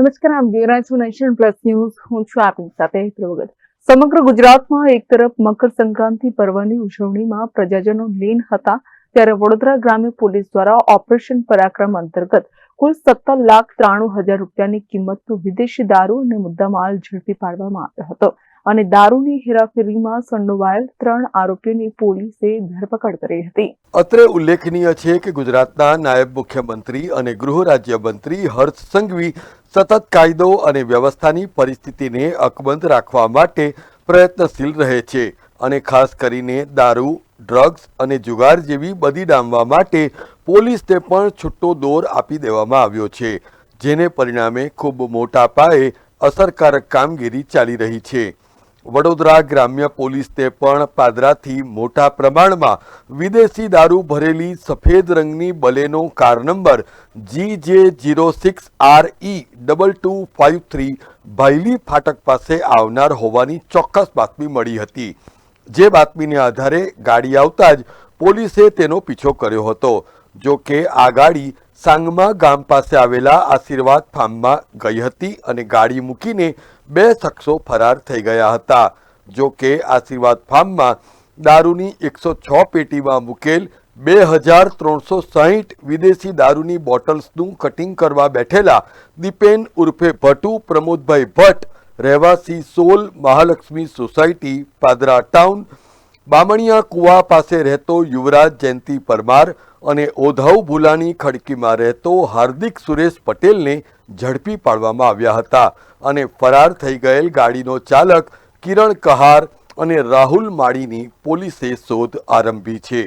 નમસ્કાર આપ જોઈ પ્લસ ન્યૂઝ. હું છું આપની સાથે હેતલ સમગ્ર ગુજરાતમાં એક તરફ મકર સંક્રાંતિ પર્વની ઉજવણીમાં પ્રજાજનો લીન હતા, ત્યારે વડોદરા ગ્રામ્ય પોલીસ દ્વારા ઓપરેશન પરાક્રમ અંતર્ગત કુલ સત્તર લાખ ત્રાણું હજાર રૂપિયાની કિંમતનું વિદેશી દારૂ અને મુદ્દામાલ ઝડપી પાડવામાં આવ્યો હતો. અને દારૂની હેરાફેરીમાં સંડોવાયેલ ત્રણ આરોપીઓની પોલીસે ધરપકડ કરી હતી. અત્રે ઉલ્લેખનીય છે કે ગુજરાતના નાયબ મુખ્યમંત્રી અને ગૃહ રાજ્યમંત્રી હર્ષ સંઘવી સતત કાયદો અને વ્યવસ્થાની પરિસ્થિતિને અકબંધ રાખવા માટે પ્રયત્નશીલ રહે છે અને ખાસ કરીને દારૂ, ડ્રગ્સ અને જુગાર જેવી બધી ડામવા માટે પોલીસને પણ છૂટો દોર આપી દેવામાં આવ્યો છે, જેને પરિણામે ખૂબ મોટા પાયે અસરકારક કામગીરી ચાલી રહી છે. વડોદરા ગ્રામ્ય પોલીસને પણ પાદરાથી મોટા પ્રમાણમાં વિદેશી દારૂ ભરેલી સફેદ રંગની Baleno car number G J zero six R E double two five three Bhayli ફાટક પાસે આવનાર હોવાની ચોક્કસ બાતમી મળી હતી. જે બાતમીને આધારે ગાડી આવતા જ પોલીસે તેનો પીછો કર્યો હતો. જો કે આ ગાડી સાંગમા ગામ પાસે આવેલા આશીર્વાદ ફાર્મમાં ગઈ હતી અને ગાડી મૂકીને બે શખ્સો ફરાર થઈ ગયા હતા. જો કે આશીર્વાદ ફાર્મમાં દારૂની એકસો છ પેટીમાં મૂકેલ બે હજાર ત્રણસો સાહીઠ વિદેશી દારૂની બોટલ્સનું કટિંગ કરવા બેઠેલા દીપેન ઉર્ફે ભટુ પ્રમોદભાઈ ભટ્ટ, રહેવાસી સોલ, મહાલક્ષ્મી સોસાયટી, પાદરા ટાઉન બામણિયા કુવા પાસે રહેતો યુવરાજ જયંતિ પરમાર અને ઓધાઉ ભુલાની ખડકીમાં રહેતો હાર્દિક સુરેશ પટેલને ઝડપી પાડવામાં આવ્યા હતા અને ફરાર થઈ ગયેલ ગાડીનો ચાલક કિરણ કહાર અને રાહુલ માળીની પોલીસે શોધ આરંભી છે.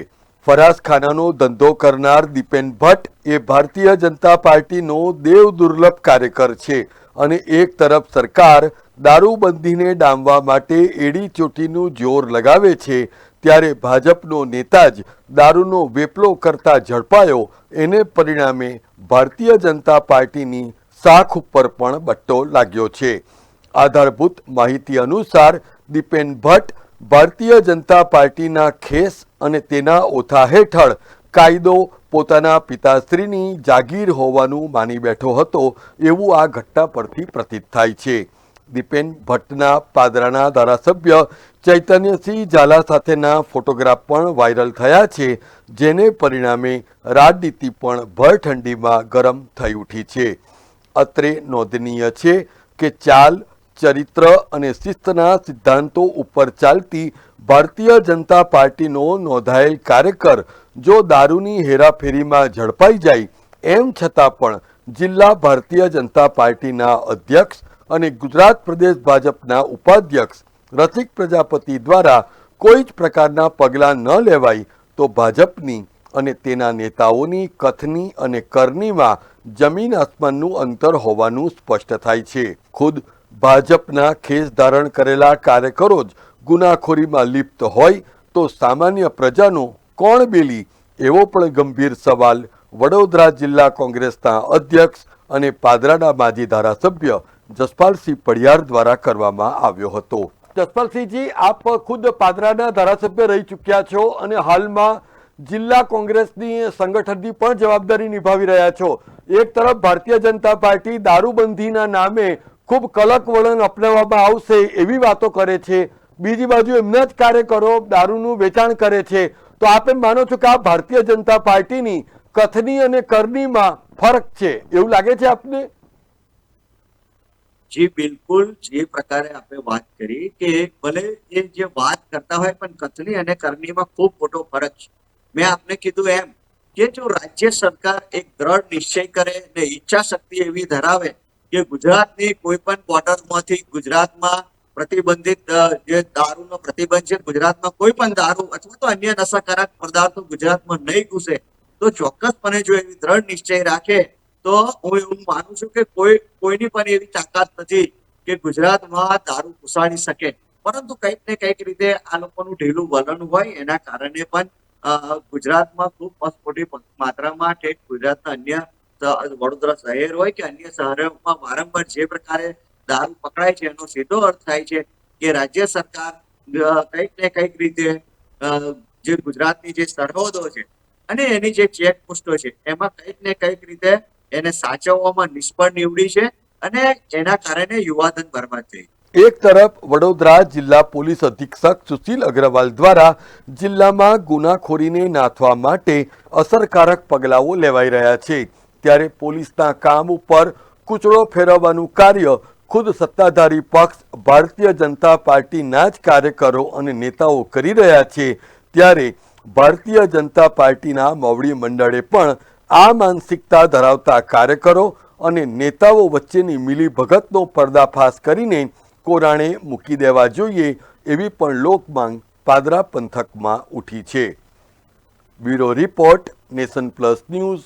ફરાસખાનાનો ધંધો કરનાર દીપેન ભટ્ટ એ ભારતીય જનતા પાર્ટીનો દેવ દુર્લભ કાર્યકર છે અને એક તરફ સરકાર દારૂબંધીને ડામવા માટે એડી ચોટીનું જોર લગાવે છે, ત્યારે ભાજપનો નેતા જ દારૂનો વેપલો કરતા ઝડપાયો, એને પરિણામે ભારતીય જનતા પાર્ટીની શાખ ઉપર પણ બટ્ટો લાગ્યો છે. આધારભૂત માહિતી અનુસાર દીપેન ભટ્ટ ભારતીય જનતા પાર્ટીના ખેસ અને તેના ઓથા હેઠળ કાયદો પોતાના પિતાશ્રીની જાગીર હોવાનું માની બેઠો હતો એવું આ ઘટના પરથી પ્રતીત થાય છે. દીપેન ભટ્ટના પાદરાના ધારાસભ્ય ચૈતન્યસિંહ ઝાલા સાથેના ફોટોગ્રાફ પણ વાયરલ થયા છે, જેને પરિણામે રાજનીતિ પણ ભર ઠંડીમાં ગરમ થઈ ઉઠી છે. અત્રે નોંધનીય છે કે ચાલ ચરિત્ર અને શિસ્તના સિદ્ધાંતો ઉપર ચાલતી ભારતીય જનતા પાર્ટીનો નોંધાયેલ કાર્યકર જો દારૂની હેરાફેરીમાં ઝડપાઈ જાય, એમ છતાં પણ જિલ્લા ભારતીય જનતા પાર્ટીના અધ્યક્ષ અને ગુજરાત પ્રદેશ ભાજપના ઉપાધ્યક્ષ રસિક પ્રજાપતિ દ્વારા કોઈ જ પ્રકારના પગલાં ન લેવાય તો ભાજપની અને તેના નેતાઓની કથની અને કરણીમાં જમીન આસમાનનું અંતર હોવાનું સ્પષ્ટ થાય છે. ખુદ ભાજપના ખેસ ધારણ કરેલા કાર્યકરો જ ગુનાખોરીમાં લિપ્ત હોય તો સામાન્ય પ્રજાનો કોણ બેલી? એવો પણ ગંભીર સવાલ વડોદરા જિલ્લા કોંગ્રેસના અધ્યક્ષ અને પાદરાના માજી ધારાસભ્ય જસપાલસિંહ પડિયાર દ્વારા કરવામાં આવ્યો હતો. જસપાલસિંહજી, આપ ખુદ પાદરાના ધારાસભ્ય રહી ચૂક્યા છો અને હાલમાં જિલ્લા કોંગ્રેસની સંગઠનની પણ જવાબદારી નિભાવી રહ્યા છો. એક તરફ ભારતીય જનતા પાર્ટી દારૂબંધીના નામે ખૂબ કલક વલણ અપનાવવામાં આવશે એવી વાતો કરે છે. બીજી બાજુ એમના જ કાર્યકરો દારૂનું વેચાણ કરે છે. તો આપ એમ માનો છો કે આ ભારતીય જનતા પાર્ટીની કથની અને કરનીમાં ફરક છે? એવું લાગે છે આપને? જી, બિલકુલ. જે પ્રકારે આપણે વાત કરી કે ભલે એ જે વાત કરતા હોય પણ કથની અને કરનીમાં ખૂબ મોટો ફરક છે. મેં આપને કીધું એમ કે જો રાજ્ય સરકાર એક દ્રઢ નિશ્ચય કરે ને ઈચ્છા શક્તિ એવી ધરાવે કે ગુજરાતની કોઈ પણ બોર્ડરમાંથી ગુજરાતમાં પ્રતિબંધિત જે દારૂનો પ્રતિબંધ છે, ગુજરાતમાં કોઈ પણ દારૂ અથવા તો અન્ય નશાકારક પદાર્થો ગુજરાતમાં નહીં ઘૂસે, તો ચોક્કસપણે જો એવી દ્રઢ નિશ્ચય રાખે, તો હું એવું માનું છું કે કોઈ, કોઈની પણ એવી તાકાત નથી કે ગુજરાતમાં દારૂ ઘુસાડી શકે. પરંતુ કંઈક ને કંઈક રીતે આ લોકોનું ઢીલું વલણ હોય, એના કારણે પણ ગુજરાતમાં ખૂબ મસ્ત માત્રામાં ઠેઠ ગુજરાતના અન્ય વડોદરા શહેર હોય કે અન્ય શહેરોમાં વારંવાર જે પ્રકારે દારૂ પકડાય છે, એનો સીધો અર્થ થાય છે કે રાજ્ય સરકાર કંઈક ને કંઈક રીતે જે ગુજરાતની જે સરહદો છે અને એની જે ચેકપોસ્ટો છે, એમાં કંઈક ને કંઈક રીતે એને સાચવવામાં નિષ્ફળ નીવડી છે અને એના કારણે યુવાધન બરબાદ થઈ એક તરફ વડોદરા જિલ્લા પોલીસ અધિક્ષક સુશીલ અગ્રવાલ દ્વારા જિલ્લામાં ગુનાખોરીને નાથવા માટે અસરકારક પગલાઓ લેવાઈ રહ્યા છે. ત્યારે પોલીસના કામ ઉપર કૂચડો ફેરવવાનું કાર્ય ખુદ સત્તાધારી પક્ષ, ભારતીય જનતા પાર્ટીના જ કાર્યકરો અને નેતાઓ કરી રહ્યા છે. ત્યારે ભારતીય જનતા પાર્ટીના મોવડી મંડળે પણ આ માનસિકતા ધરાવતા કાર્યકરો અને નેતાઓ વચ્ચેની મિલીભગતનો પર્દાફાશ કરીને કોરાણે મૂકી દેવા જોઈએ એવી પણ લોકમાંગ પાદરા પંથકમાં ઉઠી છે. Bureau report Nation Plus News